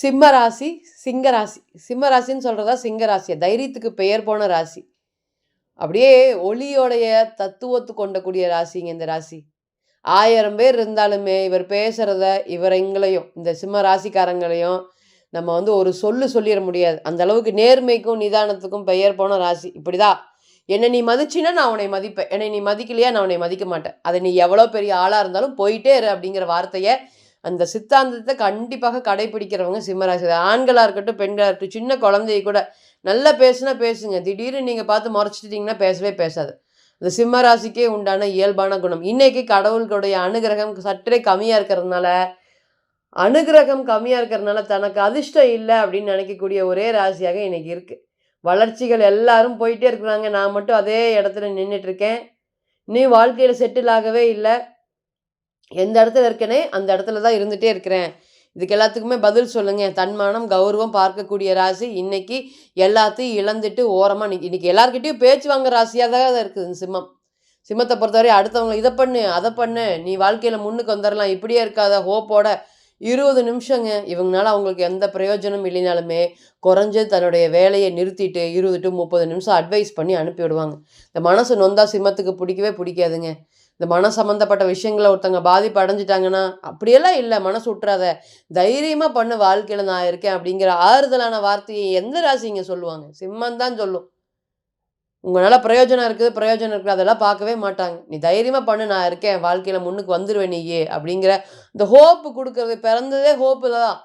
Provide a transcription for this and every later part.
சிம்ம ராசி சிங்க ராசி சிம்ம ராசின்னு சொல்கிறதா சிங்கராசி தைரியத்துக்கு பெயர் போன ராசி. அப்படியே ஒளியோடைய தத்துவத்து கொண்டக்கூடிய ராசிங்க இந்த ராசி. ஆயிரம் பேர் இருந்தாலுமே இவர் பேசுகிறத இவரைங்களையும் இந்த சிம்ம ராசிக்காரங்களையும் நம்ம வந்து ஒரு சொல்லு சொல்லிட முடியாது. அந்த அளவுக்கு நேர்மைக்கும் நிதானத்துக்கும் பெயர் போன ராசி. இப்படிதான். என்னை நீ மதிச்சினா நான் உன்னை மதிப்பேன். என்னை நீ மதிக்கலையா? நான் உன்னை மதிக்க மாட்டேன். அதை நீ எவ்வளோ பெரிய ஆளாக இருந்தாலும் போயிட்டே இரு அப்படிங்கிற வார்த்தையை அந்த சித்தாந்தத்தை கண்டிப்பாக கடைபிடிக்கிறவங்க சிம்மராசி ஆண்களாக இருக்கட்டும் பெண்களாக இருக்கட்டும் சின்ன குழந்தைய கூட நல்லா பேசுனா பேசுங்க. திடீர்னு நீங்கள் பார்த்து முறைச்சிட்டிங்கன்னா பேசவே பேசாது. இந்த சிம்ம ராசிக்கே உண்டான இயல்பான குணம். இன்னைக்கு கடவுளுடைய அனுகிரகம் சற்றே கம்மியாக இருக்கிறதுனால அனுகிரகம் கம்மியாக இருக்கிறதுனால தனக்கு அதிர்ஷ்டம் இல்லை அப்படின்னு நினைக்கக்கூடிய ஒரே ராசியாக இன்றைக்கி இருக்குது வளர்ச்சிகள் எல்லாரும் போயிட்டே இருக்கிறாங்க. நான் மட்டும் அதே இடத்துல நின்றுட்டு இருக்கேன். நீ வாழ்க்கையில் செட்டில் ஆகவே இல்லை. எந்த இடத்துல இருக்கேனே அந்த இடத்துல தான் இருந்துகிட்டே இருக்கிறேன். இதுக்கு எல்லாத்துக்குமே பதில் சொல்லுங்கள் தன்மானம் கௌரவம் பார்க்கக்கூடிய ராசி இன்னைக்கு எல்லாத்தையும் இழந்துட்டு ஓரமாக நிற்கி இன்னைக்கு எல்லாருக்கிட்டையும் பேச்சு வாங்க ராசியாக தான் இருக்குது சிம்மம். சிம்மத்தை பொறுத்தவரை அடுத்தவங்க இதை பண்ணு அதை பண்ணு. நீ வாழ்க்கையில் முன்னுக்கு வந்துடலாம் இப்படியே இருக்காத. ஹோப்போட இருபது நிமிஷங்க. இவங்களால அவங்களுக்கு எந்த பிரயோஜனம் இல்லைனாலுமே குறைஞ்சு தன்னுடைய வேலையை நிறுத்திட்டு இருபது டு முப்பது நிமிஷம் அட்வைஸ் பண்ணி அனுப்பி விடுவாங்க இந்த மனசு நொந்தா சிம்மத்துக்கு பிடிக்கவே பிடிக்காதுங்க. இந்த மன சம்மந்தப்பட்ட விஷயங்களை ஒருத்தங்க பாதிப்பு அடைஞ்சிட்டாங்கன்னா அப்படியெல்லாம் இல்லை. மனசு விட்டுறாத தைரியமாக பண்ணு வாழ்க்கையில் நான் இருக்கேன் அப்படிங்கிற ஆறுதலான வார்த்தையை எந்த ராசிங்க சொல்லுவாங்க? சிம்மம் தான் சொல்லும். உங்களால் பிரயோஜனம் இருக்குது பிரயோஜனம் இருக்குது அதெல்லாம் பார்க்கவே மாட்டாங்க. நீ தைரியமாக பண்ணு நான் இருக்கேன் வாழ்க்கையில் முன்னுக்கு வந்துடுவேன் நீயே அப்படிங்கிற இந்த ஹோப்பு கொடுக்கறது பிறந்ததே ஹோப்பு தான்.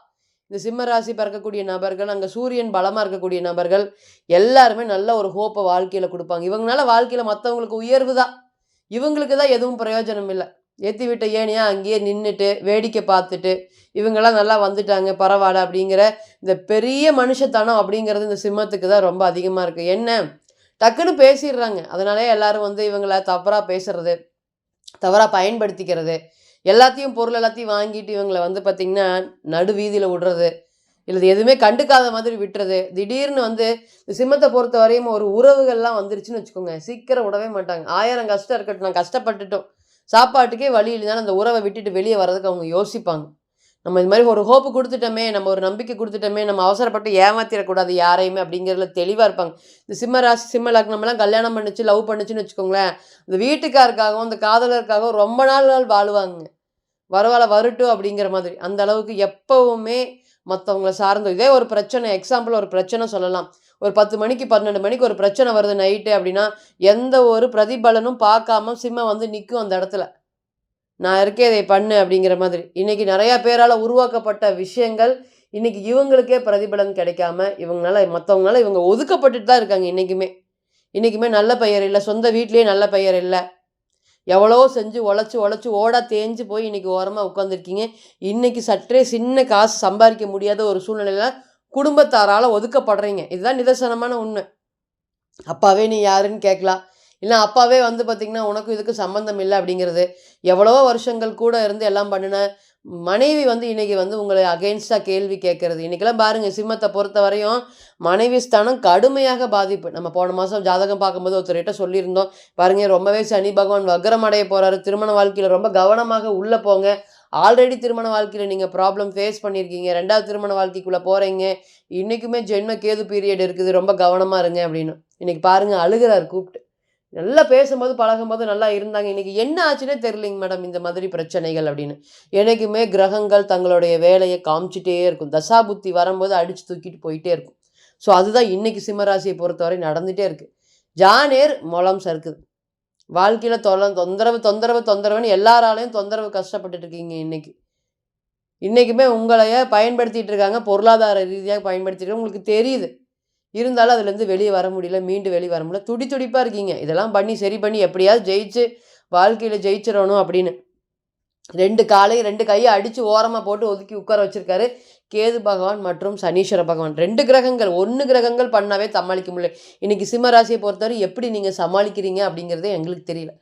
இந்த சிம்ம ராசி பிறக்கக்கூடிய நபர்கள் அங்கே சூரியன் பலமாக இருக்கக்கூடிய நபர்கள் எல்லாருமே நல்ல ஒரு ஹோப்பை வாழ்க்கையில் கொடுப்பாங்க. இவங்களால வாழ்க்கையில் மற்றவங்களுக்கு உயர்வு தான். இவங்களுக்கு தான் எதுவும் பிரயோஜனம் இல்லை. ஏற்றி விட்ட ஏனியா அங்கேயே நின்றுட்டு வேடிக்கை பார்த்துட்டு இவங்கெல்லாம் நல்லா வந்துட்டாங்க பரவாயில்ல அப்படிங்கிற இந்த பெரிய மனுஷத்தனம் அப்படிங்கிறது இந்த சிம்மத்துக்கு தான் ரொம்ப அதிகமாக இருக்குது என்ன? டக்குன்னு பேசிடுறாங்க. அதனாலே எல்லாரும் வந்து இவங்கள தவறாக பேசுறது தவறாக பயன்படுத்திக்கிறது எல்லாத்தையும் பொருள் எல்லாத்தையும் வாங்கிட்டு இவங்களை வந்து பார்த்திங்கன்னா நடு வீதியில் விடுறது இல்லை எதுவுமே கண்டுக்காத மாதிரி விட்டுறது. திடீர்னு வந்து இந்த சிம்மத்தை பொறுத்த வரையும் ஒரு உறவுகள்லாம் வந்துருச்சுன்னு வச்சுக்கோங்க. சீக்கிரம் விடவே மாட்டாங்க. ஆயிரம் கஷ்டம் இருக்கட்டும் நான் கஷ்டப்பட்டுட்டோம். சாப்பாட்டுக்கே வழி இல்லைனாலும் அந்த உறவை விட்டுட்டு வெளியே வர்றதுக்கு அவங்க யோசிப்பாங்க. நம்ம இது மாதிரி ஒரு ஹோப்பு கொடுத்துட்டோமே நம்ம ஒரு நம்பிக்கை கொடுத்துட்டோமே நம்ம அவசரப்பட்டு ஏமாத்திடக்கூடாது யாரையுமே அப்படிங்கிறதுல தெளிவாக இருப்பாங்க. இந்த சிம்ம ராசி சிம்ம லக்னம்லாம் கல்யாணம் பண்ணிச்சு லவ் பண்ணுச்சுன்னு வச்சுக்கோங்களேன். இந்த வீட்டுக்காருக்காகவும் அந்த காதலருக்காகவும் ரொம்ப நாள் நாள் வாழுவாங்க வரவால வரட்டும் அப்படிங்கிற மாதிரி. அந்த அளவுக்கு எப்பவுமே மற்றவங்கள சார்ந்து. இதே ஒரு பிரச்சனை எக்ஸாம்பிள் ஒரு பிரச்சனை சொல்லலாம். ஒரு பத்து மணிக்கு பன்னெண்டு மணிக்கு ஒரு பிரச்சனை வருது நைட்டு அப்படின்னா எந்த ஒரு பிரதிபலனும் பார்க்காம சிம்ம வந்து நிற்கும் அந்த இடத்துல. நான் இருக்கே இதை பண்ணு அப்படிங்கிற மாதிரி. இன்றைக்கி நிறையா பேரால் உருவாக்கப்பட்ட விஷயங்கள் இன்றைக்கி இவங்களுக்கே பிரதிபலன் கிடைக்காம இவங்களால மற்றவங்களால இவங்க ஒதுக்கப்பட்டுட்டு தான் இருக்காங்க இன்றைக்குமே இன்றைக்குமே நல்ல பெயர் இல்லை சொந்த வீட்லேயே நல்ல பெயர் இல்லை. எவ்வளோ செஞ்சு உழைச்சி உழைச்சி ஓடா தேஞ்சு போய் இன்றைக்கி ஓரமாக உட்காந்துருக்கீங்க இன்றைக்கி சற்றே சின்ன காசு சம்பாதிக்க முடியாத ஒரு சூழ்நிலையில் குடும்பத்தாரால் ஒதுக்கப்படுறீங்க. இதுதான் நிதர்சனமான உண்மை. அப்பாவே நீ யாருன்னு கேட்கலாம். இல்லை அப்பாவே வந்து பார்த்திங்கன்னா உனக்கும் இதுக்கு சம்மந்தம் இல்லை அப்படிங்கிறது. எவ்வளவோ வருஷங்கள் கூட இருந்து எல்லாம் பண்ணின மனைவி வந்து இன்றைக்கி வந்து உங்களை அகெயின்ஸ்டாக கேள்வி கேட்குறது. இன்றைக்கெல்லாம் பாருங்கள் சிம்மத்தை பொறுத்த வரையும் மனைவி ஸ்தானம் கடுமையாக பாதிப்பு. நம்ம போன மாதம் ஜாதகம் பார்க்கும்போது ஒருத்தர்கிட்ட சொல்லியிருந்தோம். பாருங்கள் ரொம்பவே சனி பகவான் வக்ரம் அடைய போகிறாரு திருமண வாழ்க்கையில் ரொம்ப கவனமாக உள்ளே போங்க. ஆல்ரெடி திருமண வாழ்க்கையில் நீங்கள் ப்ராப்ளம் ஃபேஸ் பண்ணியிருக்கீங்க. ரெண்டாவது திருமண வாழ்க்கைக்குள்ளே போகிறீங்க இன்றைக்குமே ஜென்ம கேது பீரியட் இருக்குது. ரொம்ப கவனமாக இருங்க அப்படின்னு. இன்றைக்கி பாருங்கள் அழுகிறார் கூப்பிட்டு. நல்லா பேசும்போது பழகும்போது நல்லா இருந்தாங்க. இன்றைக்கி என்ன ஆச்சுன்னே தெரியலிங்க மேடம் இந்த மாதிரி பிரச்சனைகள் அப்படின்னு. என்றைக்குமே கிரகங்கள் தங்களுடைய வேலையை காமிச்சிட்டே இருக்கும். தசாபுத்தி வரும்போது அடித்து தூக்கிட்டு போயிட்டே இருக்கும். ஸோ அதுதான் இன்றைக்கி சிம்மராசியை பொறுத்தவரை நடந்துகிட்டே இருக்குது ஜானேர் முளம் சறுக்குது. வாழ்க்கையில் தொல தொந்தரவு தொந்தரவு தொந்தரவுன்னு எல்லாராலையும் தொந்தரவு கஷ்டப்பட்டுட்டு இருக்கீங்க இன்றைக்கி இன்றைக்குமே உங்களைய பயன்படுத்திகிட்டு இருக்காங்க. பொருளாதார ரீதியாக பயன்படுத்திட்டு உங்களுக்கு தெரியுது. இருந்தாலும் அதுலேருந்து வெளியே வர முடியல மீண்டு வெளியே வர முடியல. துடி துடிப்பாக இருக்கீங்க. இதெல்லாம் பண்ணி சரி பண்ணி எப்படியாவது ஜெயிச்சு வாழ்க்கையில் ஜெயிச்சிடணும் அப்படின்னு. ரெண்டு காலையும் ரெண்டு கையை அடித்து ஓரமாக போட்டு ஒதுக்கி உட்கார வச்சுருக்காரு கேது பகவான் மற்றும் சனீஸ்வர பகவான். ரெண்டு கிரகங்கள் ஒன்று கிரகங்கள் பண்ணாவே சமாளிக்க முடியல. இன்றைக்கி சிம்ம ராசியை பொறுத்தவரை எப்படி நீங்கள் சமாளிக்கிறீங்க அப்படிங்கிறதே எங்களுக்கு தெரியல.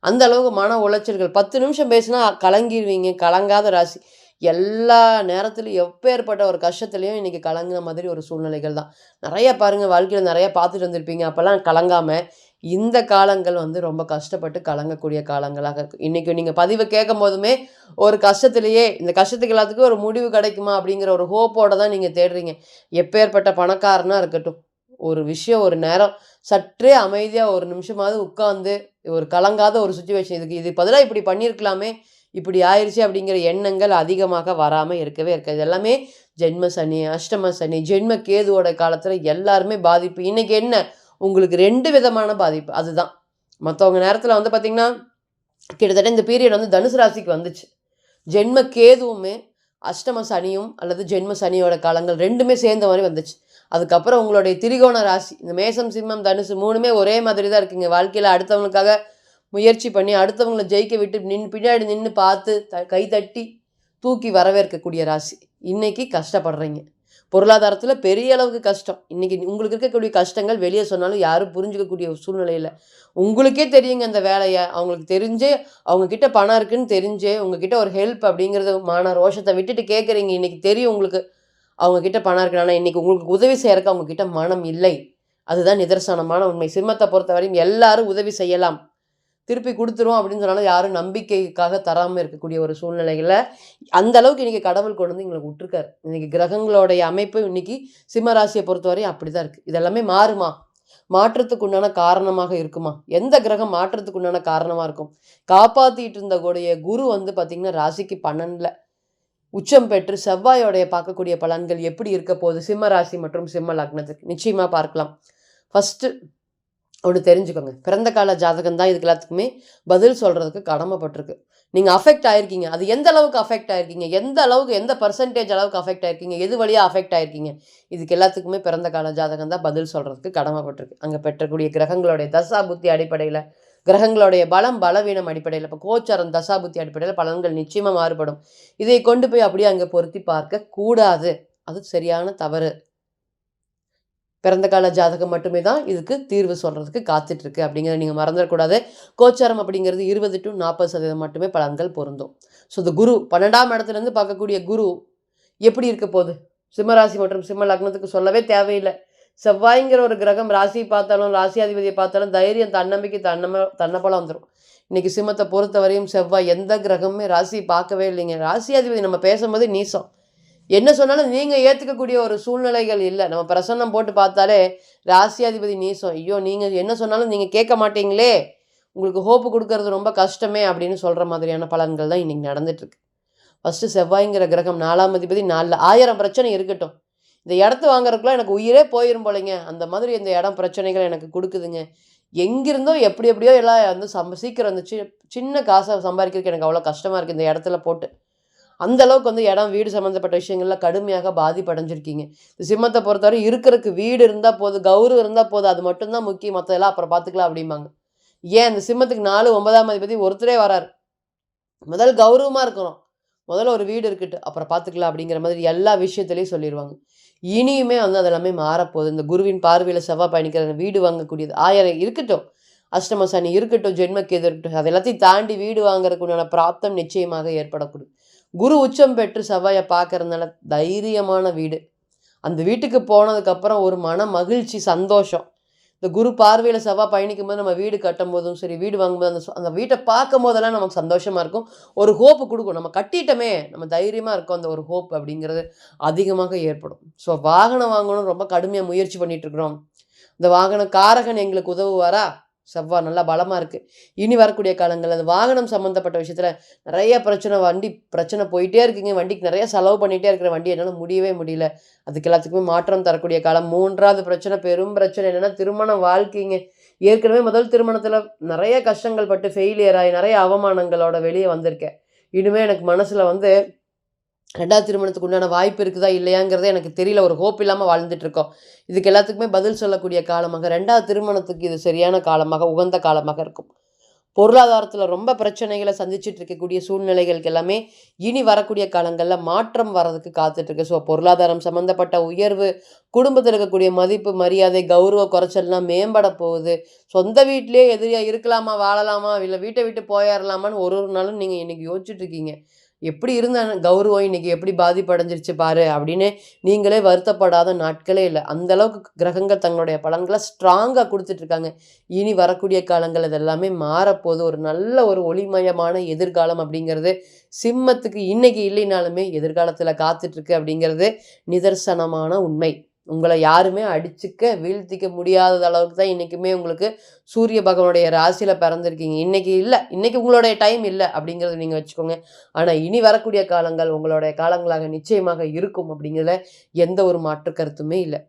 அந்த அளவுக்கு மன உளைச்சல்கள். பத்து நிமிஷம் பேசினா கலங்கிடுவீங்க கலங்காத ராசி. எல்லா நேரத்துலையும் எப்பேற்பட்ட ஒரு கஷ்டத்துலேயும் இன்றைக்கி கலங்கின மாதிரி ஒரு சூழ்நிலைகள் தான். நிறைய பாருங்கள் வாழ்க்கையில் நிறைய பார்த்துட்டு வந்திருப்பீங்க. அப்போல்லாம் கலங்காமல் இந்த காலங்கள் வந்து ரொம்ப கஷ்டப்பட்டு கலங்கக்கூடிய காலங்களாக இருக்கு. இன்றைக்கி நீங்கள் பதிவை கேட்கும் போதுமே ஒரு கஷ்டத்துலேயே இந்த கஷ்டத்துக்கு எல்லாத்துக்கும் ஒரு முடிவு கிடைக்குமா அப்படிங்கிற ஒரு ஹோப்போடு தான் நீங்கள் தேடுறீங்க. எப்பேற்பட்ட பணக்காரனாக இருக்கட்டும் ஒரு விஷயம் ஒரு நேரம் சற்றே அமைதியாக ஒரு நிமிஷமாவது உட்காந்து ஒரு கலங்காத ஒரு சுச்சுவேஷன் இதுக்கு இது பதிலாக இப்படி பண்ணியிருக்கலாமே இப்படி ஆயிடுச்சு அப்படிங்கிற எண்ணங்கள் அதிகமாக வராமல் இருக்கவே இருக்காது. எல்லாமே ஜென்ம சனி அஷ்டம சனி ஜென்ம கேதுவோட காலத்தில் எல்லாருமே பாதிப்பு. இன்றைக்கி என்ன? உங்களுக்கு ரெண்டு விதமான பாதிப்பு. அதுதான். மற்றவங்க நேரத்தில் வந்து பார்த்திங்கன்னா கிட்டத்தட்ட இந்த பீரியட் வந்து தனுசு ராசிக்கு வந்துச்சு. ஜென்ம கேதுவுமே அஷ்டம சனியும் அல்லது ஜென்ம சனியோட காலங்கள் ரெண்டுமே சேர்ந்த மாதிரி வந்துச்சு. அதுக்கப்புறம் உங்களுடைய திரிகோண ராசி. இந்த மேசம் சிம்மம் தனுசு மூணுமே ஒரே மாதிரி தான் இருக்குங்க. வாழ்க்கையில் அடுத்தவங்களுக்காக முயற்சி பண்ணி அடுத்தவங்களை ஜெயிக்க விட்டு நின்று பின்னாடி நின்று பார்த்து த கை தட்டி தூக்கி வரவேற்கக்கூடிய ராசி. இன்னைக்கு கஷ்டப்படுறீங்க. பொருளாதாரத்தில் பெரிய அளவுக்கு கஷ்டம். இன்றைக்கி உங்களுக்கு இருக்கக்கூடிய கஷ்டங்கள் வெளியே சொன்னாலும் யாரும் புரிஞ்சுக்கக்கூடிய சூழ்நிலையில். உங்களுக்கே தெரியுங்க அந்த வேலையை. அவங்களுக்கு தெரிஞ்சே அவங்கக்கிட்ட பணம் இருக்குன்னு தெரிஞ்சே உங்ககிட்ட ஒரு ஹெல்ப் அப்படிங்கிறது மான ரோஷத்தை விட்டுட்டு கேட்குறீங்க இன்றைக்கி தெரியும் உங்களுக்கு அவங்கக்கிட்ட பணம் இருக்கு. ஆனால் இன்றைக்கி உங்களுக்கு உதவி செய்கிறக்கு அவங்கக்கிட்ட மனம் இல்லை. அதுதான் நிதர்சனமான உண்மை. சிம்மத்தை பொறுத்தவரையும் எல்லாரும் உதவி செய்யலாம். திருப்பி கொடுத்துரும் அப்படின்னு சொன்னாலும் யாரும் நம்பிக்கைக்காக தராமல் இருக்கக்கூடிய ஒரு சூழ்நிலையில் அந்த அளவுக்கு இன்றைக்கி கடவுள் கொண்டு வந்து எங்களுக்கு விட்டுருக்காரு. இன்றைக்கி கிரகங்களோடைய அமைப்பு இன்றைக்கி சிம்மராசியை பொறுத்தவரையும் அப்படி தான் இருக்குது இதெல்லாமே மாறுமா? மாற்றத்துக்கு உண்டான காரணமாக இருக்குமா? எந்த கிரகம் மாற்றத்துக்கு உண்டான காரணமாக இருக்கும்? காப்பாற்றிட்டு இருந்த கூடிய குரு வந்து பார்த்திங்கன்னா ராசிக்கு பன்னெண்டில். உச்சம் பெற்று செவ்வாயோடைய பார்க்கக்கூடிய பலன்கள் எப்படி இருக்க போகுது? சிம்ம ராசி மற்றும் சிம்ம லக்னத்துக்கு. நிச்சயமாக பார்க்கலாம். ஃபஸ்ட்டு ஒன்று தெரிஞ்சுக்கோங்க. பிறந்த கால ஜாதகம் தான் இதுக்கு எல்லாத்துக்குமே பதில் சொல்கிறதுக்கு கடமைப்பட்டிருக்கு. நீங்கள் அஃபெக்ட் ஆகிருக்கீங்க அது எந்த அளவுக்கு அஃபெக்ட் ஆகிருக்கீங்க எந்த அளவுக்கு எந்த பர்சன்டேஜ் அளவுக்கு அஃபெக்ட் ஆகிருக்கீங்க எது வழியாக அஃபெக்ட் ஆகிருக்கீங்க இதுக்கு எல்லாத்துக்குமே பிறந்த கால ஜாதகம் தான் பதில் சொல்கிறதுக்கு கடமைப்பட்டிருக்கு. அங்கே பெற்றக்கூடிய கிரகங்களுடைய தசா புத்தி அடிப்படையில் கிரகங்களுடைய பலம் பலவீனம் அடிப்படையில் இப்போ கோச்சாரம் தசா புத்தி அடிப்படையில் பலன்கள் நிச்சயமாக மாறுபடும். இதை கொண்டு போய் அப்படியே அங்கே பொருத்தி பார்க்க கூடாது அது சரியான தவறு. பிறந்த கால ஜாதகம் மட்டுமே தான் இதுக்கு தீர்வு சொல்கிறதுக்கு காத்துட்ருக்கு. அப்படிங்கிறத நீங்கள் மறந்துடக்கூடாது. கோச்சாரம் அப்படிங்கிறது இருபது டு நாற்பது சதவீதம் மட்டுமே பலன்கள் பொருந்தும். ஸோ இந்த குரு பன்னெண்டாம் இடத்துலேருந்து பார்க்கக்கூடிய குரு எப்படி இருக்க போகுது? சிம்மராசி மற்றும் சிம்ம லக்னத்துக்கு சொல்லவே தேவையில்லை. செவ்வாய்ங்கிற ஒரு கிரகம் ராசியை பார்த்தாலும் ராசியாதிபதியை பார்த்தாலும் தைரியம் தன்னம்பிக்கை தன்னம தன்னப்பலம் வந்துடும் இன்றைக்கி சிம்மத்தை பொறுத்தவரையும் செவ்வாய் எந்த கிரகமுமே ராசியை பார்க்கவே இல்லைங்க. ராசியாதிபதி நம்ம பேசும்போது நீசம். என்ன சொன்னாலும் நீங்கள் ஏற்றுக்கக்கூடிய ஒரு சூழ்நிலைகள் இல்லை. நம்ம பிரசன்னம் போட்டு பார்த்தாலே ராசியாதிபதி நீசம். ஐயோ நீங்கள் என்ன சொன்னாலும் நீங்கள் கேட்க மாட்டீங்களே. உங்களுக்கு ஹோப்பு கொடுக்கறது ரொம்ப கஷ்டமே அப்படின்னு சொல்கிற மாதிரியான பலன்கள் தான் இன்றைக்கி நடந்துட்டுருக்கு. ஃபஸ்ட்டு செவ்வாய்ங்கிற கிரகம் நாலாம் அதிபதி நாலில் ஆயிரம் பிரச்சனை இருக்கட்டும். இந்த இடத்த வாங்குறதுக்குலாம் எனக்கு உயிரே போயிரும் போலைங்க. அந்த மாதிரி இந்த இடம் பிரச்சனைகள் எனக்கு கொடுக்குதுங்க. எங்கிருந்தோ எப்படி எப்படியோ எல்லாம் வந்து சம்ப சீக்கிரம் வந்துச்சு சின்ன காசை சம்பாதிக்கிறதுக்கு எனக்கு அவ்வளோ கஷ்டமாக இருக்குது இந்த இடத்துல போட்டு. அந்த அளவுக்கு வந்து இடம் வீடு சம்மந்தப்பட்ட விஷயங்கள்லாம் கடுமையாக பாதிப்படைஞ்சிருக்கீங்க. இந்த சிம்மத்தை பொறுத்தவரை இருக்கிறதுக்கு வீடு இருந்தால் போதும் கௌரவம் இருந்தால் போதும் அது மட்டும்தான் முக்கியம். மற்றதெல்லாம் அப்புறம் பார்த்துக்கலாம் அப்படிம்பாங்க. ஏன் இந்த சிம்மத்துக்கு நாலு ஒன்பதாம் அதிபதி ஒருத்தரே வராரு. முதல் கௌரவமாக இருக்கிறோம். முதல்ல ஒரு வீடு இருக்கட்டும் அப்புறம் பார்த்துக்கலாம் அப்படிங்கிற மாதிரி எல்லா விஷயத்துலையும் சொல்லிடுவாங்க இனியுமே வந்து அதெல்லாமே மாறப்போகுது. இந்த குருவின் பார்வையில் செவ்வாய் பயணிக்கிற வீடு வாங்கக்கூடியது ஆயிரம் இருக்கட்டும் அஷ்டம சனி இருக்கட்டும் ஜென்மக்கேது இருக்கட்டும் அது எல்லாத்தையும் தாண்டி வீடு வாங்குறதுக்குண்டான பிராப்தம் நிச்சயமாக ஏற்படக்கூடும். குரு உச்சம் பெற்று செவ்வாயை பார்க்கறதுனால தைரியமான வீடு. அந்த வீட்டுக்கு போனதுக்கப்புறம் ஒரு மன மகிழ்ச்சி சந்தோஷம். இந்த குரு பார்வையில் செவ்வாய் பயணிக்கும் போது நம்ம வீடு கட்டும் போதும் சரி வீடு வாங்கும்போது அந்த அந்த வீட்டை பார்க்கும் போதெல்லாம் நமக்கு சந்தோஷமாக இருக்கும். ஒரு ஹோப்பு கொடுக்கும். நம்ம கட்டிட்டோமே நம்ம தைரியமாக இருக்கும். அந்த ஒரு ஹோப் அப்படிங்கிறது அதிகமாக ஏற்படும். ஸோ வாகனம் வாங்கணும் ரொம்ப கடுமையாக முயற்சி பண்ணிகிட்ருக்குறோம் இந்த வாகன காரகன் எங்களுக்கு உதவுவாரா? செவ்வாய் நல்லா பலமாக இருக்குது இனி வரக்கூடிய காலங்கள் அது வாகனம் சம்மந்தப்பட்ட விஷயத்தில் நிறைய பிரச்சனை வண்டி பிரச்சனை போயிட்டே இருக்குங்க. வண்டிக்கு நிறைய செலவு பண்ணிகிட்டே இருக்கிற வண்டி என்னால் முடியவே முடியல. அதுக்கு எல்லாத்துக்குமே மாற்றம் தரக்கூடிய காலம். மூன்றாவது பிரச்சனை பெரும் பிரச்சனை என்னென்னா திருமண வாழ்க்கைங்க. ஏற்கனவே முதல் திருமணத்தில் நிறைய கஷ்டங்கள் பட்டு ஃபெயிலியர் ஆகி நிறைய அவமானங்களோட வெளியே வந்திருக்கேன். இனிமேல் எனக்கு மனசில் வந்து ரெண்டாவது திருமணத்துக்கு உண்டான வாய்ப்பு இருக்குதா இல்லையாங்கிறத எனக்கு தெரியல. ஒரு ஹோப் இல்லாமல் வாழ்ந்துட்டு இருக்கோம் இதுக்கு எல்லாத்துக்குமே பதில் சொல்லக்கூடிய காலமாக ரெண்டாவது திருமணத்துக்கு இது சரியான காலமாக உகந்த காலமாக இருக்கும். பொருளாதாரத்தில் ரொம்ப பிரச்சனைகளை சந்திச்சுட்டு இருக்கக்கூடிய சூழ்நிலைகளுக்கு எல்லாமே இனி வரக்கூடிய காலங்களில் மாற்றம் வர்றதுக்கு காத்துட்ருக்கு ஸோ பொருளாதாரம் சம்மந்தப்பட்ட உயர்வு குடும்பத்தில் இருக்கக்கூடிய மதிப்பு மரியாதை கௌரவ குறைச்சல்லாம் மேம்பட போகுது. சொந்த வீட்டிலே எதிரியாக இருக்கலாமா வாழலாமா இல்லை வீட்டை விட்டு போயிடலாமான்னு ஒரு ஒரு நாளும் நீங்கள் இன்றைக்கி யோசிச்சுட்ருக்கீங்க எப்படி இருந்த கௌரவம் இன்னைக்கு எப்படி பாதிப்படைஞ்சிருச்சு பாரு அப்படின்னு நீங்களே வருத்தப்படாத நாட்களே இல்லை. அந்தளவுக்கு கிரகங்கள் தங்களுடைய பலன்களை ஸ்ட்ராங்காக கொடுத்துட்ருக்காங்க. இனி வரக்கூடிய காலங்கள் இதெல்லாமே மாறப்போது ஒரு நல்ல ஒரு ஒளிமயமான எதிர்காலம் அப்படிங்கிறது சிம்மத்துக்கு இன்னைக்கு இல்லைனாலுமே எதிர்காலத்தில் காத்துட்ருக்கு அப்படிங்கிறது நிதர்சனமான உண்மை. உங்களை யாருமே அடிச்சுக்க வீழ்த்திக்க முடியாத அளவுக்கு தான் இன்றைக்குமே உங்களுக்கு சூரிய பகவானுடைய ராசியில் பிறந்திருக்கீங்க. இன்றைக்கி இல்லை. இன்றைக்கி உங்களுடைய டைம் இல்லை அப்படிங்கிறத நீங்கள் வச்சுக்கோங்க. ஆனால் இனி வரக்கூடிய காலங்கள் உங்களுடைய காலங்களாக நிச்சயமாக இருக்கும் அப்படிங்கிறத எந்த ஒரு மாற்று கருத்துமே இல்லை.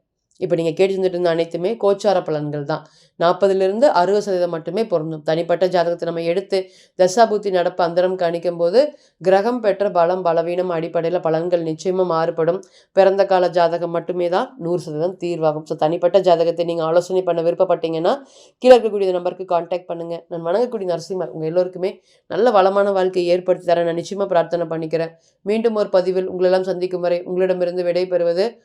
இப்போ நீங்கள் கேட்டுருந்துட்டு இருந்த அனைத்துமே கோச்சார பலன்கள் தான். நாற்பதுலேருந்து அறுபது சதவீதம் மட்டுமே பொருந்தும். தனிப்பட்ட ஜாதகத்தை நம்ம எடுத்து தசாபூத்தி நடப்பு அந்தரம் கணிக்கும் போது கிரகம் பெற்ற பலம் பலவீனம் அடிப்படையில் பலன்கள் நிச்சயமாக மாறுபடும். பிறந்த கால ஜாதகம் மட்டுமே தான் நூறு சதவீதம் தீர்வாகும். ஸோ தனிப்பட்ட ஜாதகத்தை நீங்கள் ஆலோசனை பண்ண விருப்பப்பட்டீங்கன்னா கீழே இருக்கக்கூடிய நம்பருக்கு காண்டாக்ட் பண்ணுங்கள் நான் வணங்கக்கூடிய நரசிம்மர் உங்கள் எல்லோருக்குமே நல்ல வளமான வாழ்க்கையை ஏற்படுத்தி தர நான் நிச்சயமாக பிரார்த்தனை பண்ணிக்கிறேன். மீண்டும் ஒரு பதிவில் உங்களெல்லாம் சந்திக்கும் வரை உங்களிடமிருந்து விடைபெறுவது